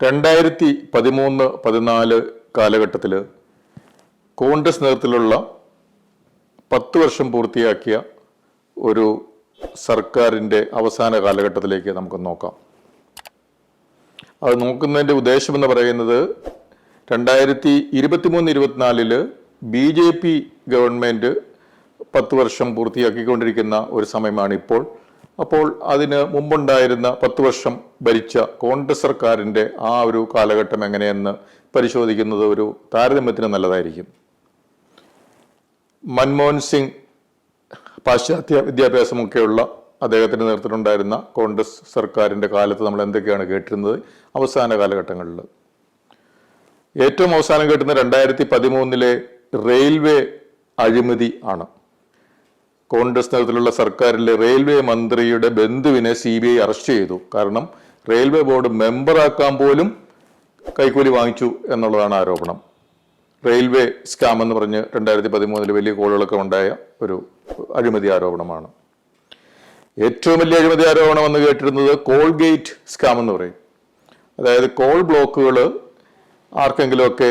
രണ്ടായിരത്തി പതിമൂന്ന് പതിനാല് കാലഘട്ടത്തിൽ കോൺഗ്രസ് നേതൃത്വത്തിലുള്ള പത്ത് വർഷം പൂർത്തിയാക്കിയ ഒരു സർക്കാരിന്റെ അവസാന കാലഘട്ടത്തിലേക്ക് നമുക്ക് നോക്കാം. അത് നോക്കുന്നതിന്റെ ഉദ്ദേശമെന്ന് പറയുന്നത് രണ്ടായിരത്തി ഇരുപത്തിമൂന്ന് ഇരുപത്തിനാലിൽ ബി ജെ പി ഗവൺമെന്റ് പത്ത് വർഷം പൂർത്തിയാക്കിക്കൊണ്ടിരിക്കുന്ന ഒരു സമയമാണ് ഇപ്പോൾ അപ്പോൾ അതിന് മുമ്പുണ്ടായിരുന്ന പത്ത് വർഷം ഭരിച്ച കോൺഗ്രസ് സർക്കാരിന്റെ ആ ഒരു കാലഘട്ടം എങ്ങനെയെന്ന് പരിശോധിക്കുന്നത് ഒരു താരതമ്യത്തിന് നല്ലതായിരിക്കും. മൻമോഹൻ സിംഗ് പാശ്ചാത്യ വിദ്യാഭ്യാസമൊക്കെയുള്ള അദ്ദേഹത്തിന്റെ നേതൃത്വത്തിലുണ്ടായിരുന്ന കോൺഗ്രസ് സർക്കാരിന്റെ കാലത്ത് നമ്മൾ എന്തൊക്കെയാണ് കേട്ടിരുന്നത്? അവസാന കാലഘട്ടങ്ങളിൽ. ഏറ്റവും അവസാനം കേട്ടുന്ന രണ്ടായിരത്തി പതിമൂന്നിലെ റെയിൽവേ അഴിമതി ആണ്. കോൺഗ്രസ് നേതൃത്വത്തിലുള്ള സർക്കാരിലെ റെയിൽവേ മന്ത്രിയുടെ ബന്ധുവിനെ സി ബി ഐ അറസ്റ്റ് ചെയ്തു. കാരണം റെയിൽവേ ബോർഡ് മെമ്പറാക്കാൻ പോലും കൈക്കൂലി വാങ്ങിച്ചു എന്നുള്ളതാണ് ആരോപണം. റെയിൽവേ സ്കാം എന്ന് പറഞ്ഞ് രണ്ടായിരത്തി പതിമൂന്നിൽ വലിയ കോളുകളൊക്കെ ഉണ്ടായ ഒരു അഴിമതി ആരോപണമാണ്. ഏറ്റവും വലിയ അഴിമതി ആരോപണം എന്ന് കേട്ടിരുന്നത് കോൾഗേറ്റ് സ്കാം എന്ന് പറയും. അതായത് കോൾ ബ്ലോക്കുകൾ ആർക്കെങ്കിലുമൊക്കെ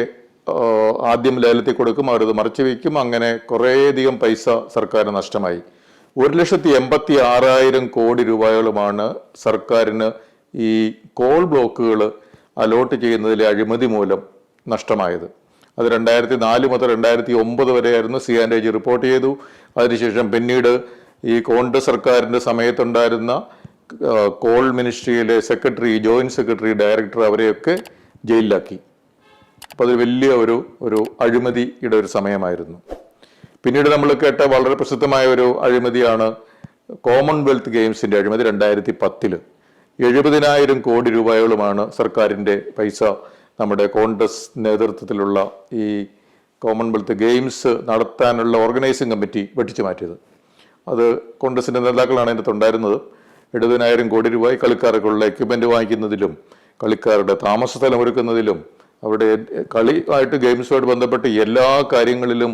ആദ്യം ലേലത്തിൽ കൊടുക്കും അവരത് മറച്ചു വയ്ക്കും. അങ്ങനെ കുറേയധികം പൈസ സർക്കാരിന് നഷ്ടമായി. ഒരു ലക്ഷത്തി എൺപത്തി ആറായിരം കോടി രൂപകളുമാണ് സർക്കാരിന് ഈ കോൾ ബ്ലോക്കുകൾ അലോട്ട് ചെയ്യുന്നതിലെ അഴിമതി മൂലം നഷ്ടമായത്. അത് രണ്ടായിരത്തി നാല് മുതൽ രണ്ടായിരത്തി ഒമ്പത് വരെയായിരുന്നു സി ആൻഡ് ജി റിപ്പോർട്ട് ചെയ്തു. അതിനുശേഷം പിന്നീട് ഈ കോൺഗ്രസ് സർക്കാരിന്റെ സമയത്തുണ്ടായിരുന്ന കോൾ മിനിസ്ട്രിയിലെ സെക്രട്ടറി ജോയിന്റ് സെക്രട്ടറി ഡയറക്ടർ അവരെയൊക്കെ ജയിലിലാക്കി. അപ്പോൾ അതൊരു വലിയ ഒരു ഒരു അഴിമതിയുടെ ഒരു സമയമായിരുന്നു. പിന്നീട് നമ്മൾ കേട്ട വളരെ പ്രസിദ്ധമായ ഒരു അഴിമതിയാണ് കോമൺവെൽത്ത് ഗെയിംസിന്റെ അഴിമതി രണ്ടായിരത്തി പത്തിൽ എഴുപതിനായിരം കോടി രൂപയോളമാണ് സർക്കാരിന്റെ പൈസ നമ്മുടെ കോൺഗ്രസ് നേതൃത്വത്തിലുള്ള ഈ കോമൺവെൽത്ത് ഗെയിംസ് നടത്താനുള്ള ഓർഗനൈസിംഗ് കമ്മിറ്റി വെട്ടിച്ചു മാറ്റിയത്. അത് കോൺഗ്രസിന്റെ നേതാക്കളാണ് അതിനകത്ത് ഉണ്ടായിരുന്നത്. എഴുപതിനായിരം കോടി രൂപ കളിക്കാർക്കുള്ള എക്യുപ്മെന്റ് വാങ്ങിക്കുന്നതിലും കളിക്കാരുടെ താമസ സ്ഥലം ഒരുക്കുന്നതിലും അവിടെ കളിയായിട്ട് ഗെയിംസുമായിട്ട് ബന്ധപ്പെട്ട് എല്ലാ കാര്യങ്ങളിലും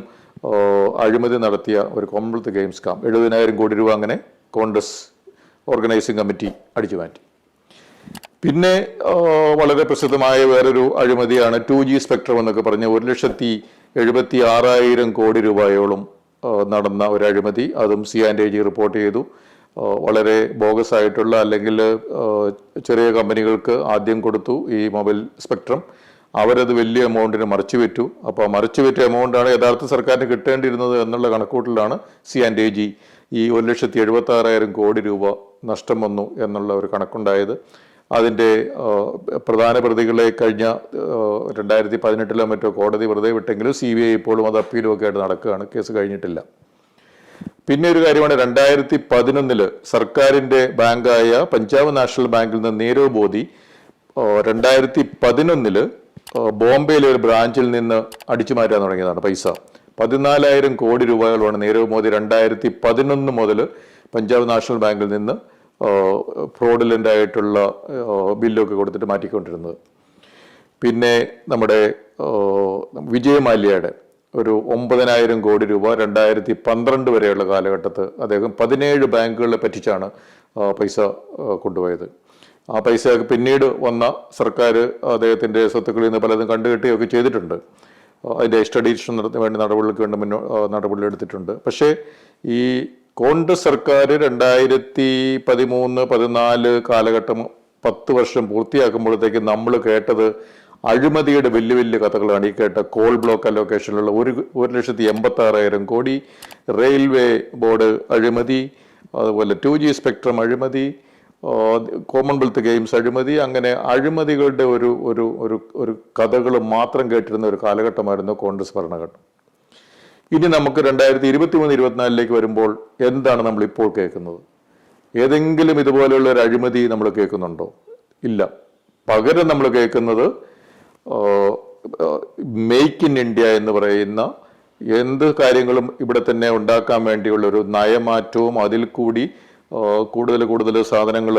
അഴിമതി നടത്തിയ ഒരു കോമൺവെൽത്ത് ഗെയിംസ് കാം എഴുപതിനായിരം കോടി രൂപ അങ്ങനെ കോൺഗ്രസ് ഓർഗനൈസിംഗ് കമ്മിറ്റി അടിച്ചു മാറ്റി. പിന്നെ വളരെ പ്രസിദ്ധമായ വേറൊരു അഴിമതിയാണ് ടു ജി സ്പെക്ട്രം എന്നൊക്കെ പറഞ്ഞ് ഒരു ലക്ഷത്തി എഴുപത്തി ആറായിരം കോടി രൂപയോളം നടന്ന ഒരു അഴിമതി. അതും C and A G report ചെയ്തു. വളരെ ബോഗസ് ആയിട്ടുള്ള അല്ലെങ്കിൽ ചെറിയ കമ്പനികൾക്ക് ആദ്യം കൊടുത്തു ഈ മൊബൈൽ സ്പെക്ട്രം അവരത് വലിയ എമൗണ്ടിന് മറിച്ചു വിറ്റു അപ്പോൾ മറിച്ചു വിറ്റ എമൗണ്ടാണ് യഥാർത്ഥ സർക്കാരിന് കിട്ടേണ്ടിയിരുന്നത് എന്നുള്ള കണക്കൂട്ടിലാണ് സി ആൻഡ് ജി ഈ ഒരു ലക്ഷത്തി എഴുപത്തി ആറായിരം കോടി രൂപ നഷ്ടം വന്നു എന്നുള്ള ഒരു കണക്കുണ്ടായത്. അതിന്റെ പ്രധാന പ്രതികളെ കഴിഞ്ഞ രണ്ടായിരത്തി പതിനെട്ടിലോ മറ്റോ കോടതി വെറുതെ വിട്ടെങ്കിലും സി ബി ഐ ഇപ്പോഴും അത് അപ്പീലും ഒക്കെ ആയിട്ട് നടക്കുകയാണ്. കേസ് കഴിഞ്ഞിട്ടില്ല. പിന്നെ ഒരു കാര്യമാണ് രണ്ടായിരത്തി പതിനൊന്നിൽ സർക്കാരിന്റെ ബാങ്കായ പഞ്ചാബ് നാഷണൽ ബാങ്കിൽ നിന്ന് നീരവ് മോദി രണ്ടായിരത്തി പതിനൊന്നിൽ ബോംബെയിലെ ഒരു ബ്രാഞ്ചിൽ നിന്ന് അടിച്ചു മാറ്റാൻ തുടങ്ങിയതാണ് പൈസ. പതിനാലായിരം കോടി രൂപകളാണ് നീരവ് മോദി രണ്ടായിരത്തി പതിനൊന്ന് മുതൽ പഞ്ചാബ് നാഷണൽ ബാങ്കിൽ നിന്ന് ഫ്രോഡിലന്റ് ആയിട്ടുള്ള ബില്ലൊക്കെ കൊടുത്തിട്ട് മാറ്റിക്കൊണ്ടിരുന്നത്. പിന്നെ നമ്മുടെ വിജയ് മാല്യയുടെ ഒരു ഒമ്പതിനായിരം കോടി രൂപ രണ്ടായിരത്തി പന്ത്രണ്ട് വരെയുള്ള കാലഘട്ടത്ത് അദ്ദേഹം പതിനേഴ് ബാങ്കുകളെ പറ്റിച്ചാണ് പൈസ കൊണ്ടുപോയത്. ആ പൈസ പിന്നീട് വന്ന സർക്കാർ അദ്ദേഹത്തിന്റെ സ്വത്തുക്കളിൽ നിന്ന് പലതും കണ്ടുകെട്ടുകയൊക്കെ ചെയ്തിട്ടുണ്ട്. അതിന്റെ എക്സ്ട്രഡീഷൻ നടത്താൻ വേണ്ടി നടപടികൾക്ക് വേണ്ടി മുന്നോ എടുത്തിട്ടുണ്ട് പക്ഷേ ഈ കോൺഗ്രസ് സർക്കാർ രണ്ടായിരത്തി പതിമൂന്ന് പതിനാല് കാലഘട്ടം പത്ത് വർഷം പൂർത്തിയാക്കുമ്പോഴത്തേക്ക് നമ്മൾ കേട്ടത് അഴിമതിയുടെ വലിയ വലിയ കഥകളാണ്. ഈ കേട്ട കോൾ ബ്ലോക്ക് അലോക്കേഷനിലുള്ള ഒരു ഒരു ലക്ഷത്തി എൺപത്തി ആറായിരം കോടി റെയിൽവേ ബോർഡ് അഴിമതി അതുപോലെ ടു ജി സ്പെക്ട്രം അഴിമതി കോമൺവെൽത്ത് ഗെയിംസ് അഴിമതി അങ്ങനെ അഴിമതികളുടെ ഒരു ഒരു ഒരു ഒരു കഥകൾ മാത്രം കേട്ടിരുന്ന ഒരു കാലഘട്ടമായിരുന്നു കോൺഗ്രസ് ഭരണഘട്ടം. ഇനി നമുക്ക് രണ്ടായിരത്തി ഇരുപത്തി മൂന്ന് ഇരുപത്തിനാലിലേക്ക് വരുമ്പോൾ എന്താണ് നമ്മൾ ഇപ്പോൾ കേൾക്കുന്നത്? ഏതെങ്കിലും ഇതുപോലെയുള്ള ഒരു അഴിമതി നമ്മൾ കേൾക്കുന്നുണ്ടോ? ഇല്ല. പകരം നമ്മൾ കേൾക്കുന്നത് മെയ്ക്ക് ഇൻ ഇന്ത്യ എന്ന് പറയുന്ന എന്ത് കാര്യങ്ങളും ഇവിടെ തന്നെ ഉണ്ടാക്കാൻ വേണ്ടിയുള്ള ഒരു നയമാറ്റവും അതിൽ കൂടി കൂടുതൽ കൂടുതൽ സാധനങ്ങൾ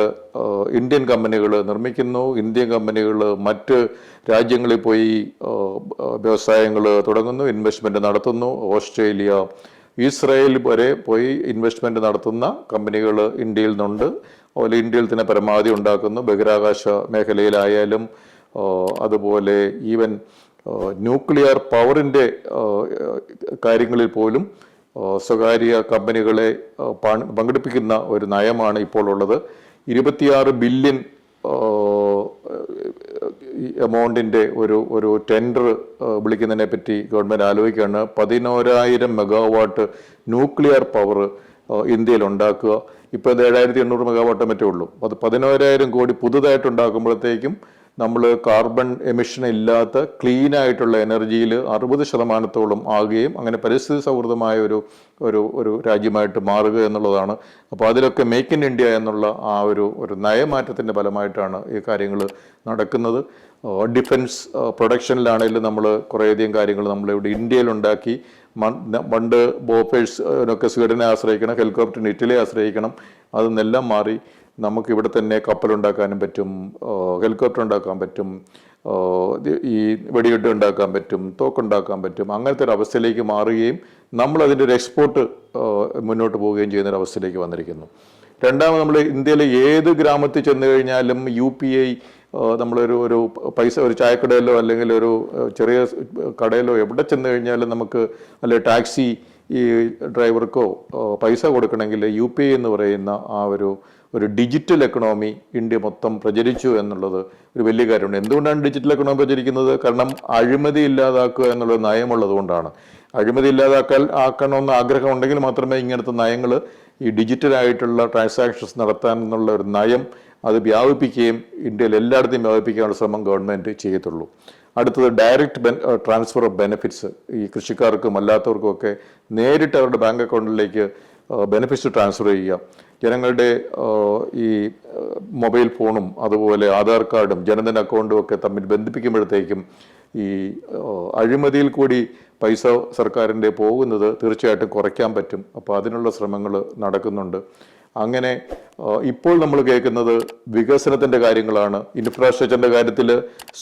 ഇന്ത്യൻ കമ്പനികൾ നിർമ്മിക്കുന്നു. ഇന്ത്യൻ കമ്പനികൾ മറ്റ് രാജ്യങ്ങളിൽ പോയി വ്യവസായങ്ങൾ തുടങ്ങുന്നു ഇൻവെസ്റ്റ്മെന്റ് നടത്തുന്നു. ഓസ്ട്രേലിയ ഇസ്രായേൽ വരെ പോയി ഇൻവെസ്റ്റ്മെന്റ് നടത്തുന്ന കമ്പനികൾ ഇന്ത്യയിൽ നിന്നുണ്ട്. അതുപോലെ ഇന്ത്യയിൽ തന്നെ പരമാവധി ഉണ്ടാക്കുന്നു. ബഹിരാകാശ മേഖലയിലായാലും അതുപോലെ ഈവൻ ന്യൂക്ലിയർ പവറിന്റെ കാര്യങ്ങളിൽ പോലും സ്വകാര്യ കമ്പനികളെ പങ്കെടുപ്പിക്കുന്ന ഒരു നയമാണ് ഇപ്പോൾ ഉള്ളത്. ഇരുപത്തിയാറ് ബില്യൺ എമൗണ്ടിന്റെ ഒരു ഒരു ടെൻഡർ വിളിക്കുന്നതിനെ പറ്റി ഗവൺമെന്റ് ആലോചിക്കുകയാണ്. പതിനോരായിരം മെഗാവാട്ട് ന്യൂക്ലിയർ പവർ ഇന്ത്യയിൽ ഉണ്ടാക്കുക. ഇപ്പോൾ ഇത് ഏഴായിരത്തി എണ്ണൂറ് മെഗാവാട്ട് മറ്റേ ഉള്ളൂ. അത് പതിനോരായിരം കോടി പുതുതായിട്ട് ഉണ്ടാക്കുമ്പോഴത്തേക്കും നമ്മൾ കാർബൺ എമിഷൻ ഇല്ലാത്ത ക്ലീൻ ആയിട്ടുള്ള എനർജിയിൽ അറുപത് ശതമാനത്തോളം ആകുകയും അങ്ങനെ പരിസ്ഥിതി സൗഹൃദമായ ഒരു ഒരു ഒരു രാജ്യമായിട്ട് മാറുക എന്നുള്ളതാണ്. അപ്പോൾ അതിലൊക്കെ മേക്ക് ഇൻ ഇന്ത്യ എന്നുള്ള ആ ഒരു ഒരു നയമാറ്റത്തിന്റെ ഫലമായിട്ടാണ് ഈ കാര്യങ്ങൾ നടക്കുന്നത്. ഡിഫൻസ് പ്രൊഡക്ഷനിലാണെങ്കിലും നമ്മൾ കുറേയധികം കാര്യങ്ങൾ നമ്മളിവിടെ ന- പണ്ട് ബോഫേഴ്സ് ഒക്കെ സ്വീഡനെ ആശ്രയിക്കണം ഹെലികോപ്റ്ററിന് ഇറ്റലിയെ ആശ്രയിക്കണം അതെന്നെല്ലാം മാറി. നമുക്ക് ഇവിടെ തന്നെ കപ്പലുണ്ടാക്കാനും പറ്റും ഹെലികോപ്റ്റർ ഉണ്ടാക്കാൻ പറ്റും ഈ വെടികെട്ട് ഉണ്ടാക്കാൻ പറ്റും തോക്കുണ്ടാക്കാൻ പറ്റും അങ്ങനത്തെ ഒരു അവസ്ഥയിലേക്ക് മാറുകയും നമ്മൾ അതിന്റെ ഒരു എക്സ്പോർട്ട് മുന്നോട്ട് പോവുകയും ചെയ്യുന്ന ഒരു അവസ്ഥയിലേക്ക് വന്നിരിക്കുന്നു. രണ്ടാമത് നമ്മൾ ഇന്ത്യയിലെ ഏത് ഗ്രാമത്തിൽ ചെന്ന് കഴിഞ്ഞാലും യു പി ഐ നമ്മളൊരു ഒരു പൈസ ഒരു ചായക്കടയിലോ അല്ലെങ്കിൽ ഒരു ചെറിയ കടയിലോ എവിടെ ചെന്ന് കഴിഞ്ഞാലും നമുക്ക് അല്ലെ ടാക്സി ഈ ഡ്രൈവർക്കോ പൈസ കൊടുക്കണമെങ്കിൽ യു പി ഐ എന്ന് പറയുന്ന ആ ഒരു ഒരു ഡിജിറ്റൽ എക്കണോമി ഇന്ത്യ മൊത്തം പ്രചരിച്ചു എന്നുള്ളത് ഒരു വലിയ കാര്യമാണ്. എന്തുകൊണ്ടാണ് ഡിജിറ്റൽ എക്കണോമി പ്രചരിക്കുന്നത്? കാരണം അഴിമതി ഇല്ലാതാക്കുക എന്നുള്ള നയമുള്ളത് കൊണ്ടാണ്. അഴിമതി ഇല്ലാതാക്കാൻ ആക്കണമെന്ന് ആഗ്രഹം ഉണ്ടെങ്കിൽ മാത്രമേ ഇങ്ങനത്തെ നയങ്ങൾ ഈ ഡിജിറ്റലായിട്ടുള്ള ട്രാൻസാക്ഷൻസ് നടത്താൻ എന്നുള്ള ഒരു നയം അത് വ്യാപിപ്പിക്കുകയും ഇന്ത്യയിൽ എല്ലായിടത്തും വ്യാപിപ്പിക്കാനുള്ള ശ്രമം ഗവൺമെന്റ് ചെയ്യത്തുള്ളൂ. അടുത്തത് ഡയറക്റ്റ് ട്രാൻസ്ഫർ ഓഫ് ബെനിഫിറ്റ്സ് ഈ കൃഷിക്കാർക്കും അല്ലാത്തവർക്കും ഒക്കെ നേരിട്ട് അവരുടെ ബാങ്ക് അക്കൗണ്ടിലേക്ക് ബെനിഫിറ്റ്സ് ട്രാൻസ്ഫർ ചെയ്യുക. ജനങ്ങളുടെ ഈ മൊബൈൽ ഫോണും അതുപോലെ ആധാർ കാർഡും ജനധൻ അക്കൗണ്ടും ഒക്കെ തമ്മിൽ ബന്ധിപ്പിക്കുമ്പോഴത്തേക്കും ഈ അഴിമതിയിൽ കൂടി പൈസ സർക്കാരിന്റെ പോകുന്നത് തീർച്ചയായിട്ടും കുറയ്ക്കാൻ പറ്റും. അപ്പോൾ അതിനുള്ള ശ്രമങ്ങൾ നടക്കുന്നുണ്ട്. അങ്ങനെ ഇപ്പോൾ നമ്മൾ കേൾക്കുന്നത് വികസനത്തിന്റെ കാര്യങ്ങളാണ്. ഇൻഫ്രാസ്ട്രക്ചറിന്റെ കാര്യത്തിൽ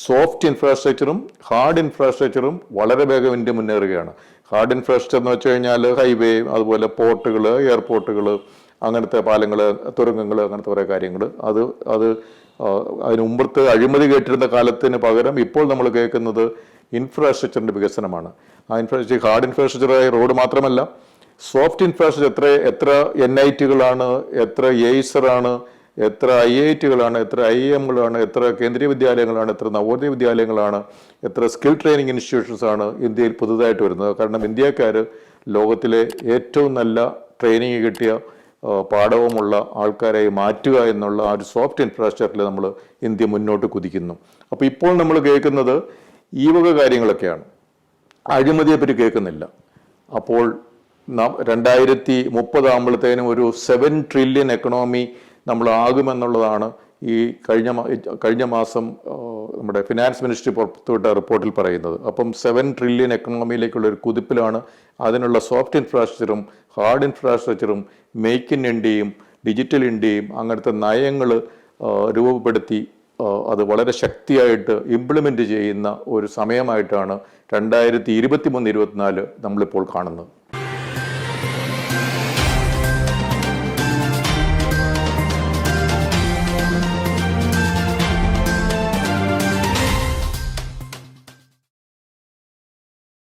സോഫ്റ്റ് ഇൻഫ്രാസ്ട്രക്ചറും ഹാർഡ് ഇൻഫ്രാസ്ട്രക്ചറും വളരെ വേഗം ഇന്ത്യ മുന്നേറുകയാണ്. ഹാർഡ് ഇൻഫ്രാസ്ട്രക്ചർ എന്ന് വെച്ച് കഴിഞ്ഞാൽ ഹൈവേ അതുപോലെ പോർട്ടുകൾ എയർപോർട്ടുകൾ അങ്ങനത്തെ പാലങ്ങൾ തുരങ്കങ്ങൾ അങ്ങനത്തെ കുറേ കാര്യങ്ങൾ അത് അത് അതിന് മുമ്പത്തെ അഴിമതി കേട്ടിരുന്ന കാലത്തിന് പകരം ഇപ്പോൾ നമ്മൾ കേൾക്കുന്നത് ഇൻഫ്രാസ്ട്രക്ചറിന്റെ വികസനമാണ്. ആ ഇൻഫ്രാസ്ട്രക്ചർ ഹാർഡ് ഇൻഫ്രാസ്ട്രക്ചറായ റോഡ് മാത്രമല്ല സോഫ്റ്റ് ഇൻഫ്രാസ്ട്രക്ചർ എത്ര എത്ര എൻ ഐ ടികളാണ് എത്ര എയ്സറാണ് എത്ര ഐ ഐ ടികളാണ് എത്ര ഐ എമ്മുകളാണ് എത്ര കേന്ദ്രീയ വിദ്യാലയങ്ങളാണ് എത്ര നവോദയ വിദ്യാലയങ്ങളാണ് എത്ര സ്കിൽ ട്രെയിനിങ് ഇൻസ്റ്റിറ്റ്യൂഷൻസ് ആണ് ഇന്ത്യയിൽ പുതുതായിട്ട് വരുന്നത്. കാരണം ഇന്ത്യക്കാർ ലോകത്തിലെ ഏറ്റവും നല്ല ട്രെയിനിങ് കിട്ടിയ പാഠവുമുള്ള ആൾക്കാരായി മാറ്റുക എന്നുള്ള ആ ഒരു സോഫ്റ്റ് ഇൻഫ്രാസ്ട്രക്ചറിൽ നമ്മൾ ഇന്ത്യ മുന്നോട്ട് കുതിക്കുന്നു. അപ്പോൾ ഇപ്പോൾ നമ്മൾ കേൾക്കുന്നത് ഈ വക കാര്യങ്ങളൊക്കെയാണ്. അഴിമതിയെ പറ്റി കേൾക്കുന്നില്ല. അപ്പോൾ രണ്ടായിരത്തി മുപ്പതാകുമ്പോഴത്തേനും ഒരു സെവൻ ട്രില്യൺ എക്കണോമി നമ്മൾ ആകുമെന്നുള്ളതാണ് ഈ കഴിഞ്ഞ കഴിഞ്ഞ മാസം നമ്മുടെ ഫിനാൻസ് മിനിസ്ട്രി പുറത്തുവിട്ട റിപ്പോർട്ടിൽ പറയുന്നത്. അപ്പം സെവൻ ട്രില്യൺ എക്കണോമിയിലേക്കുള്ള ഒരു കുതിപ്പിലാണ് അതിനുള്ള സോഫ്റ്റ് ഇൻഫ്രാസ്ട്രക്ചറും ഹാർഡ് ഇൻഫ്രാസ്ട്രക്ചറും മേക്ക് ഇൻ ഇന്ത്യയും ഡിജിറ്റൽ ഇന്ത്യയും അങ്ങനത്തെ നയങ്ങൾ രൂപപ്പെടുത്തി അത് വളരെ ശക്തിയായിട്ട് ഇംപ്ലിമെന്റ് ചെയ്യുന്ന ഒരു സമയമായിട്ടാണ് രണ്ടായിരത്തി ഇരുപത്തി മൂന്ന് ഇരുപത്തിനാല് നമ്മളിപ്പോൾ കാണുന്നത്.